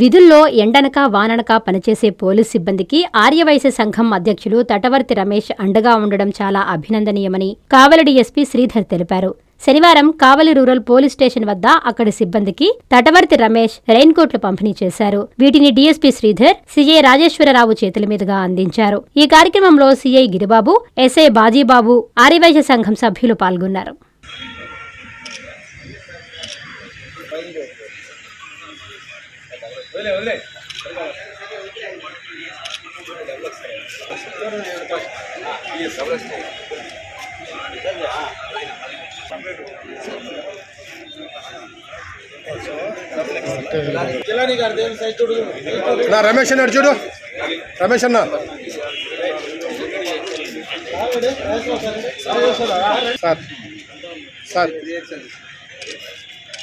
విధుల్లో ఎండనక వాననక పనిచేసే పోలీస్ సిబ్బందికి ఆర్యవైశ్య సంఘం అధ్యక్షులు తటవర్తి రమేష్ అండగా ఉండడం చాలా అభినందనీయమని కావలి ఎస్పీ శ్రీధర్ తెలిపారు. శనివారం కావలి రూరల్ పోలీస్ స్టేషన్ వద్ద అక్కడి సిబ్బందికి తటవర్తి రమేష్ రెయిన్ కోట్లు పంపిణీ చేశారు. వీటిని డీఎస్పీ శ్రీధర్ సీఐ రాజేశ్వరరావు చేతుల మీదుగా అందించారు. ఈ కార్యక్రమంలో సీఐ గిరిబాబు ఎస్ఐ బాజీబాబు ఆర్యవైశ్య సంఘం సభ్యులు పాల్గొన్నారు. నా రమేష్ అన్నాడు చూడు. రమేష్ అన్న. Sir. Sir.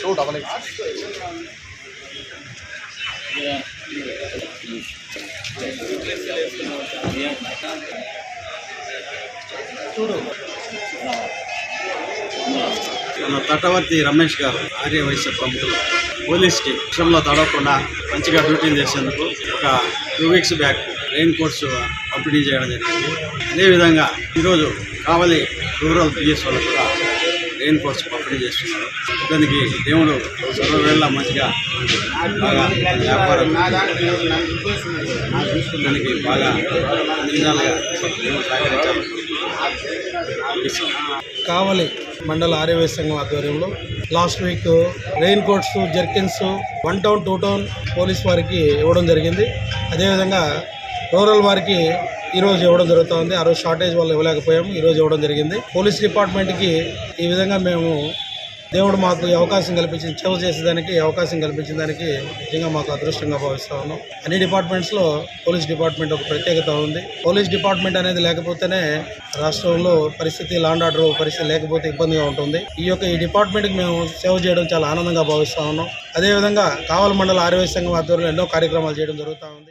Two double eight మన తటవర్తి రమేష్ గారు ఆర్య వైశ్య ప్రముఖులు పోలీస్కి విషయంలో తడవకుండా మంచిగా డ్యూటీలు చేసేందుకు ఒక two weeks back rain coats పంపిణీ చేయడం జరిగింది. అదేవిధంగా ఈరోజు కావలి రూరల్ పిఎస్ వాళ్ళు కూడా రెయిన్ కోట్స్ పంపిణీ చేస్తున్నారు. దానికి దేవుడు సర్వవేళ మంచిగా బాగా వ్యాపారం దానికి బాగా నిజాలుగా దేవుడు సహకరించాలి కావలి మండల ఆర్యవై సంఘం ఆధ్వర్యంలో last week rain coats jerkins one town two town police వారికి ఇవ్వడం జరిగింది. అదేవిధంగా రూరల్ వారికి ఈరోజు ఇవ్వడం జరుగుతుంది. ఆ రోజు షార్టేజ్ వల్ల ఇవ్వలేకపోయాము. ఈరోజు ఇవ్వడం జరిగింది. పోలీస్ డిపార్ట్మెంట్కి ఈ విధంగా మేము దేవుడు మాకు అవకాశం కల్పించింది సేవ చేసేదానికి అవకాశం కల్పించిన దానికి నిజంగా మాకు అదృష్టంగా భావిస్తా ఉన్నాం. అన్ని డిపార్ట్మెంట్స్లో పోలీస్ డిపార్ట్మెంట్ ఒక ప్రత్యేకత ఉంది. పోలీస్ డిపార్ట్మెంట్ అనేది లేకపోతేనే రాష్ట్రంలో పరిస్థితి లాండ్ ఆర్డర్ పరిస్థితి లేకపోతే ఇబ్బందిగా ఉంటుంది. ఈ యొక్క ఈ డిపార్ట్మెంట్కి మేము సేవ చేయడం చాలా ఆనందంగా భావిస్తా ఉన్నాం. అదేవిధంగా కావల మండల ఆరోగ్య సంఘం ఆధ్వర్యంలో ఎన్నో కార్యక్రమాలు చేయడం జరుగుతూ ఉంది.